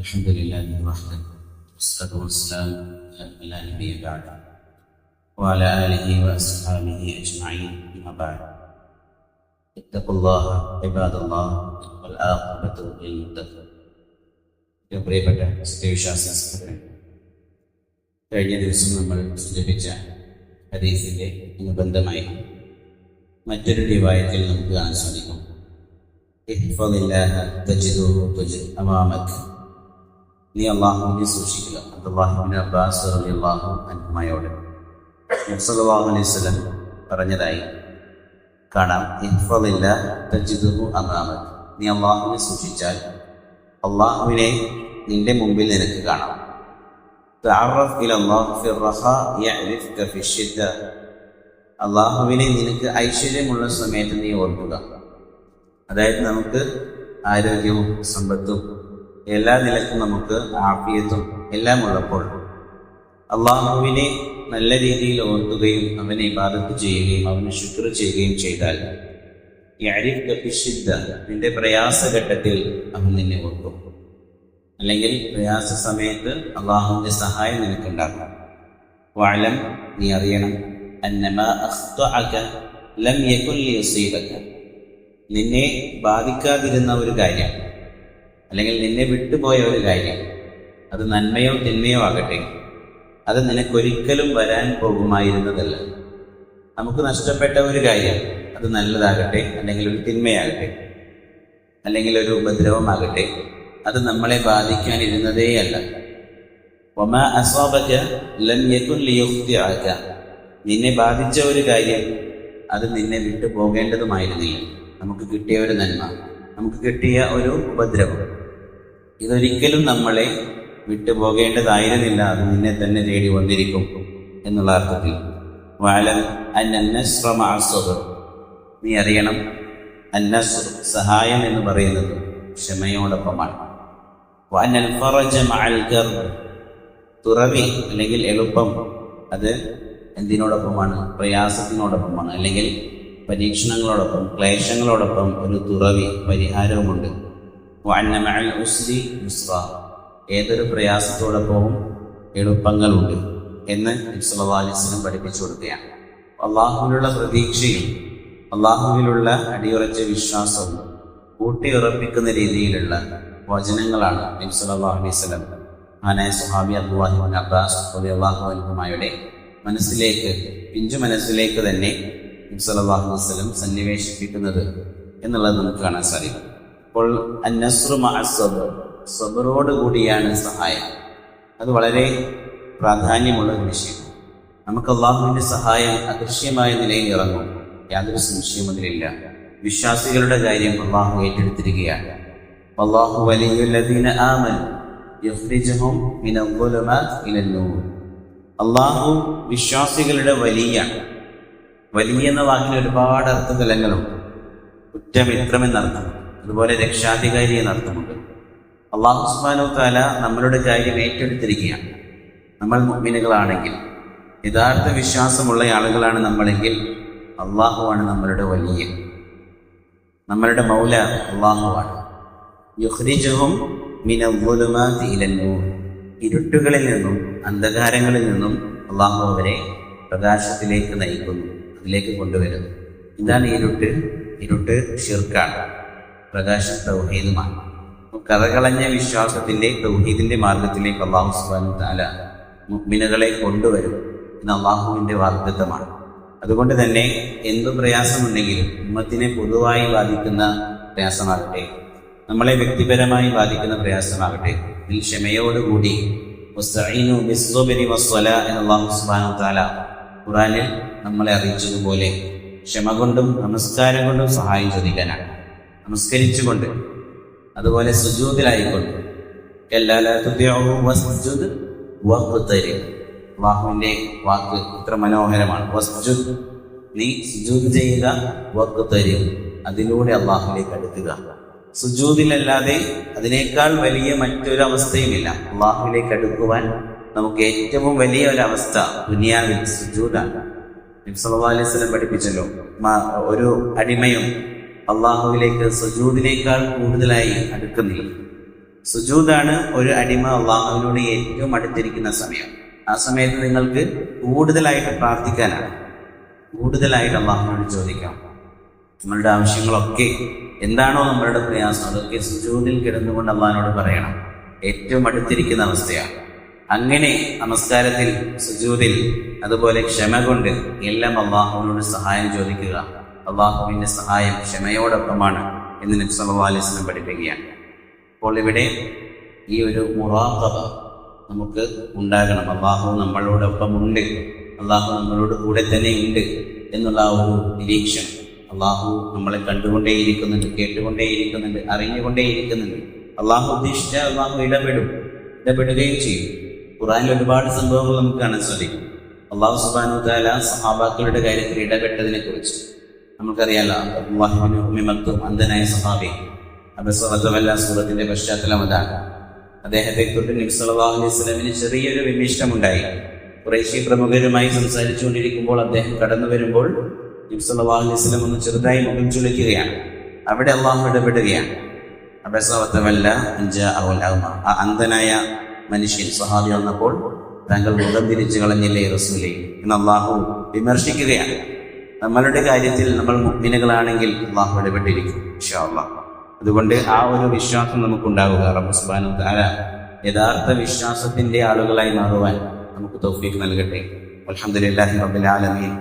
الحمد لله وحده والصلاة والسلام على نبي بعد وعلى آله وأصحابه أجمعين أما بعد اتقوا الله عباد الله والعاقبة للمتقين ഏറ്റവും പ്രിയപ്പെട്ട സത്യവിശ്വാസ കഴിഞ്ഞ ദിവസം നമ്മൾ സൂചിപ്പിച്ച ഹദീസിന്റെ അനുബന്ധമായി മറ്റൊരു റിവായത്തിൽ നമുക്ക് കാണാൻ സാധിക്കും ഇഹ്ഫദില്ലാഹ തജിദുഹു തുജിദ് അമാമക് നീ അള്ളാഹുവിനെ സൂക്ഷിക്കുക. അബ്ദുല്ലാഹിബിൻ അബ്ബാസ് അലി അള്ളാഹു സല്ലല്ലാഹു അലൈഹി വസല്ലം പറഞ്ഞതായി കാണാം. ഇഹ്ഫലില്ല തജിദുഹു അമാമക് നീ അള്ളാഹുവിനെ സൂക്ഷിച്ചാൽ അള്ളാഹുവിനെ നിന്റെ മുമ്പിൽ നിനക്ക് കാണാം. അള്ളാഹുവിനെ നിനക്ക് ഐശ്വര്യമുള്ള സമയത്ത് നീ ഓർക്കുക. അതായത് നമുക്ക് ആരോഗ്യവും സമ്പത്തും എല്ലാ നിലക്കും നമുക്ക് ആഫിയത്തും എല്ലാം ഉള്ളപ്പോൾ അള്ളാഹുവിനെ നല്ല രീതിയിൽ ഓർക്കുകയും അവനെ ഇബാദത്ത് ചെയ്യുകയും അവന് ശുക്ർ ചെയ്യുകയും ചെയ്താൽ ഷിദ്ദ നിന്റെ പ്രയാസഘട്ടത്തിൽ അവൻ നിന്നെ ഓർക്കും. അല്ലെങ്കിൽ പ്രയാസ സമയത്ത് അള്ളാഹുവിന്റെ സഹായം നിനക്കുണ്ടാകും. വാഴം നീ അറിയണം ലം നിന്നെ ബാധിക്കാതിരുന്ന ഒരു കാര്യം. അല്ലെങ്കിൽ നിന്നെ വിട്ടുപോയ ഒരു കാര്യം. അത് നന്മയോ തിന്മയോ ആകട്ടെ. അത് നിനക്കൊരിക്കലും വരാൻ പോകുമായിരുന്നതല്ല. നമുക്ക് നഷ്ടപ്പെട്ട ഒരു കാര്യം അത് നല്ലതാകട്ടെ അല്ലെങ്കിൽ ഒരു തിന്മയാകട്ടെ അല്ലെങ്കിൽ ഒരു ഉപദ്രവമാകട്ടെ അത് നമ്മളെ ബാധിക്കാനിരുന്നതേയല്ല. ഒമ ലിയുഖ്തിഅക നിന്നെ ബാധിച്ച ഒരു കാര്യം അത് നിന്നെ വിട്ടു പോകേണ്ടതുമായിരുന്നില്ല നമുക്ക് കിട്ടിയ ഒരു നന്മ നമുക്ക് കിട്ടിയ ഒരു ഉപദ്രവം. ഇതൊരിക്കലും നമ്മളെ വിട്ടുപോകേണ്ടതായിരുന്നില്ല അത് നിന്നെ തന്നെ തേടി വന്നിരിക്കും എന്നുള്ള അർത്ഥത്തിൽ. വാലൻ അന്നസ്രമാസ്വർ നീ അറിയണം അന്നസ് സഹായം എന്ന് പറയുന്നത് ക്ഷമയോടൊപ്പമാണ്. തുറവി അല്ലെങ്കിൽ എളുപ്പം അത് എന്തിനോടൊപ്പമാണ്? പ്രയാസത്തിനോടൊപ്പമാണ്. അല്ലെങ്കിൽ പരീക്ഷണങ്ങളോടൊപ്പം ക്ലേശങ്ങളോടൊപ്പം ഒരു തുറവി പരിഹാരവുമുണ്ട്. ഏതൊരു പ്രയാസത്തോടൊപ്പവും എളുപ്പങ്ങളുണ്ട് എന്ന് അലിസ്ലം പഠിപ്പിച്ചു കൊടുക്കുകയാണ്. അള്ളാഹുവിലുള്ള പ്രതീക്ഷയും അള്ളാഹുവിലുള്ള അടിയുറച്ച വിശ്വാസവും ഊട്ടിയുറപ്പിക്കുന്ന രീതിയിലുള്ള വചനങ്ങളാണ് സ്വലം ആനായ സുഹാബി അബ്ദുല്ലാഹിബിൻ അബ്ബാസ് അള്ളാഹു മനസ്സിലേക്ക് പിഞ്ചു മനസ്സിലേക്ക് തന്നെ അലൈഹി വസ്ലം സന്നിവേശിപ്പിക്കുന്നത് എന്നുള്ളത് നമുക്ക് കാണാൻ സാധിക്കും. അപ്പോൾ സബറോട് കൂടിയാണ് സഹായം. അത് വളരെ പ്രാധാന്യമുള്ള ഒരു വിഷയം. നമുക്ക് അള്ളാഹുവിന്റെ സഹായം അദൃശ്യമായ നിലയിൽ ഇറങ്ങും. യാതൊരു സംശയവും അതിലില്ല. വിശ്വാസികളുടെ കാര്യം അള്ളാഹു ഏറ്റെടുത്തിരിക്കുകയാണ്. അള്ളാഹു വലിയുല്ലദീന ആമൻ നൂർ. അള്ളാഹു വിശ്വാസികളുടെ വലിയാണ്. വലിയ എന്ന വാക്കിന് ഒരുപാട് അർത്ഥതലങ്ങളുണ്ട് കുറ്റമിത്രമെന്നർത്ഥം. അതുപോലെ രക്ഷാധികാരി എന്നർത്ഥമുണ്ട് അള്ളാഹു സുബാനു താല നമ്മളുടെ കാര്യം ഏറ്റെടുത്തിരിക്കുകയാണ്. നമ്മൾ മുഗ്മിനുകളാണെങ്കിൽ യഥാർത്ഥ വിശ്വാസമുള്ള ആളുകളാണ് നമ്മളെങ്കിൽ അള്ളാഹുവാണ് നമ്മളുടെ വലിയ നമ്മളുടെ മൗല അള്ളാഹുവാണ്. യുഹ്രിജുഹും ഇരുട്ടുകളിൽ നിന്നും അന്ധകാരങ്ങളിൽ നിന്നും അള്ളാഹു അവരെ പ്രകാശത്തിലേക്ക് നയിക്കുന്നു അതിലേക്ക് കൊണ്ടുവരുന്നു. ഇതാണ് ഇരുട്ട്. ഇരുട്ട് ഷിർക്കാണ് പ്രകാശം തൗഹീദുമാണ് കഥകളഞ്ഞ വിശ്വാസത്തിന്റെ തൗഹീദിന്റെ മാർഗത്തിലേക്ക് അള്ളാഹു സുബാനു താല മുഗ്മിനുകളെ കൊണ്ടുവരും എന്ന് അള്ളാഹുവിന്റെ വാഗ്ദത്തമാണ്. അതുകൊണ്ട് തന്നെ എന്തു പ്രയാസമുണ്ടെങ്കിലും ഉമ്മത്തിനെ പൊതുവായി ബാധിക്കുന്ന പ്രയാസമാകട്ടെ നമ്മളെ വ്യക്തിപരമായി ബാധിക്കുന്ന പ്രയാസമാകട്ടെ ഇതിൽ ക്ഷമയോടുകൂടി ഖുറാനിൽ നമ്മളെ അറിയിച്ചതുപോലെ ക്ഷമ കൊണ്ടും നമസ്കാരം കൊണ്ടും സഹായം ചോദിക്കാനാണ്. നമസ്കരിച്ചുകൊണ്ട് അതുപോലെ സുജൂതിലായിക്കൊണ്ട്. അള്ളാഹുവിന്റെ വാക്ക് ഇത്ര മനോഹരമാണ്. വസ്ജുദ് നീ സുജൂദ് ചെയ്യുക വക്ക് തരും അതിലൂടെ അള്ളാഹുലേക്ക് അടുക്കുക. സുജൂദിലല്ലാതെ അതിനേക്കാൾ വലിയ മറ്റൊരു അവസ്ഥയുമില്ല അള്ളാഹുവിലേക്ക് അടുക്കുവാൻ നമുക്ക് ഏറ്റവും വലിയ ഒരു അവസ്ഥ ദുനിയാവിൽ സുജൂദാണ് അലൈഹി സ്വലം പഠിപ്പിച്ചല്ലോ ഒരു അടിമയും അള്ളാഹുവിലേക്ക് സുജൂദിനേക്കാൾ കൂടുതലായി അടുക്കുന്നില്ല. സുജൂദാണ് ഒരു അടിമ അള്ളാഹുവിനോട് ഏറ്റവും അടുത്തിരിക്കുന്ന സമയം. ആ സമയത്ത് നിങ്ങൾക്ക് കൂടുതലായിട്ട് പ്രാർത്ഥിക്കാനാണ്. കൂടുതലായിട്ട് അള്ളാഹുവിനോട് ചോദിക്കാം. നമ്മളുടെ ആവശ്യങ്ങളൊക്കെ എന്താണോ നമ്മളുടെ പ്രയാസം അതൊക്കെ സുജൂദിൽ കിടന്നുകൊണ്ട് അള്ളാഹിനോട് പറയണം. ഏറ്റവും അടുത്തിരിക്കുന്ന അവസ്ഥയാണ്. അങ്ങനെ നമസ്കാരത്തിൽ സുജൂദിൽ അതുപോലെ ക്ഷമ കൊണ്ട് എല്ലാം അള്ളാഹുവിനോട് സഹായം ചോദിക്കുക. അള്ളാഹുവിന്റെ സഹായം ക്ഷമയോടൊപ്പമാണ് എന്ന് നബി സല്ലല്ലാഹു അലൈഹി സ്വലം പഠിപ്പിക്കുകയാണ്. അപ്പോൾ ഇവിടെ ഈ ഒരു മുറാഖബ നമുക്ക് ഉണ്ടാകണം. അള്ളാഹു നമ്മളോടൊപ്പം ഉണ്ട് അള്ളാഹു നമ്മളോട് കൂടെ തന്നെ ഉണ്ട് എന്നുള്ള ഒരു നിരീക്ഷണം അള്ളാഹു നമ്മളെ കണ്ടുകൊണ്ടേയിരിക്കുന്നുണ്ട് കേട്ടുകൊണ്ടേയിരിക്കുന്നുണ്ട് അറിഞ്ഞുകൊണ്ടേയിരിക്കുന്നുണ്ട്. അള്ളാഹു ഉദ്ദേശിച്ച അള്ളാഹു ഇടപെടും ഇടപെടുകയും ചെയ്യും. ഖുറാനിൽ ഒരുപാട് സംഭവങ്ങൾ നമുക്ക് കാണാൻ സാധിക്കും. അള്ളാഹു സുബാനു താല സഹാബാക്കളുടെ കാര്യത്തിൽ ഇടപെട്ടതിനെ കുറിച്ച് നമുക്കറിയാലോ അന്ധനായ സഹാബി അബസ്വല്ല സൂറത്തിന്റെ പശ്ചാത്തലം അതാണ് അദ്ദേഹത്തെ തൊട്ട് നബി സല്ലല്ലാഹു അലൈഹി വസല്ലമന് ചെറിയൊരു വിമിഷ്ടമുണ്ടായി. കുറേശ്ശി പ്രമുഖരുമായി സംസാരിച്ചുകൊണ്ടിരിക്കുമ്പോൾ അദ്ദേഹം കടന്നു വരുമ്പോൾ നബി സല്ലല്ലാഹു അലൈഹി ഒന്ന് ചെറുതായി മുഖം ചുളിക്കുകയാണ്. അവിടെ അള്ളാഹു ഇടപെടുകയാണ്. അബസ്വല്ല ആ അന്ധനായ മനുഷ്യൻ സഹാബി വന്നപ്പോൾ താങ്കൾ മുഖം തിരിച്ചു കളഞ്ഞില്ലേ റസൂലേ? എന്ന് അള്ളാഹു വിമർശിക്കുകയാണ്. നമ്മളുടെ കാര്യത്തിൽ നമ്മൾ മുഗ്മിനുകളാണെങ്കിൽ അള്ളാഹു ഇടപെട്ടിരിക്കും ഇൻഷാ അള്ളാഹ് അതുകൊണ്ട് ആ ഒരു വിശ്വാസം നമുക്കുണ്ടാവുക. റബ്ബുസ്ബാനു തആല യഥാർത്ഥ വിശ്വാസത്തിന്റെ ആളുകളായി മാറുവാൻ നമുക്ക് തൗഫീഖ് നൽകട്ടെ. അൽഹംദുലില്ലാഹി റബ്ബിൽ ആലമീൻ.